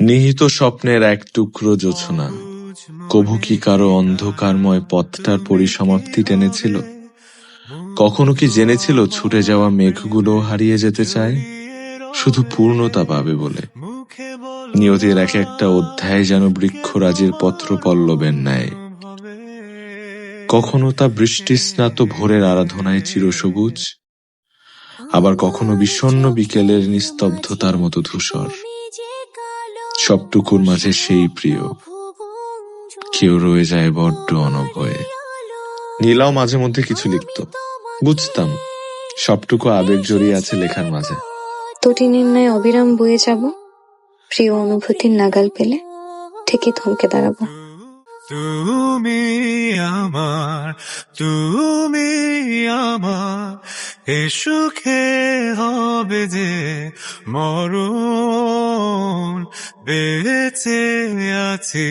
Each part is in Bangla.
নিহিত স্বপ্নের এক টুকরো জোছনা কভু কি কারও অন্ধকারময় পথটার পরিসমাপ্তি টেনেছিল? কখনো কি জেনেছিল ছুটে যাওয়া মেঘগুলো হারিয়ে যেতে চায়? শুধু পূর্ণতা পাবে বলে। নিয়তির এক একটা অধ্যায় যেন বৃক্ষরাজের পত্র পল্লবের ন্যায়। কখনো তা বৃষ্টিস্নাত ভোরের আরাধনায় চিরসবুজ? আবার কখনো বিষণ্ণ বিকেলের নিস্তব্ধতার মতো ধূসর। সবটুকুর মাঝে সেই প্রিয়। কেউ রয়ে যায় বড্ড অনভয়ে নীলাও মাঝে মধ্যে কিছু লিখত। বুঝতাম সবটুকু আবেগ জড়িয়ে আছে লেখার মাঝে। তটিনীর ন্যায় অবিরাম বয়ে যাব প্রিয় অনুভূতির নাগাল পেলে ঠিকই থমকে দাঁড়াবো। তুমি আমার তুমি আমার এ সুখে হবে যে মরণ। বেঁচে আছি,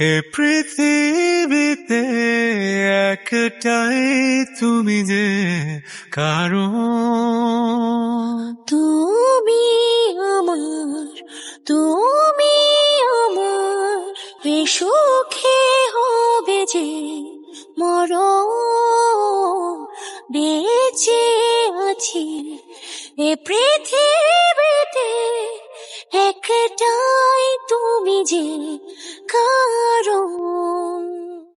এ পৃথিবীতে একটাই তুমি যে কারও তুমি আমার তুমি আমার সুখে হবে যে মর বেঁচে আছি, এ পৃথিবীতে একটাই তুমি যে কারণ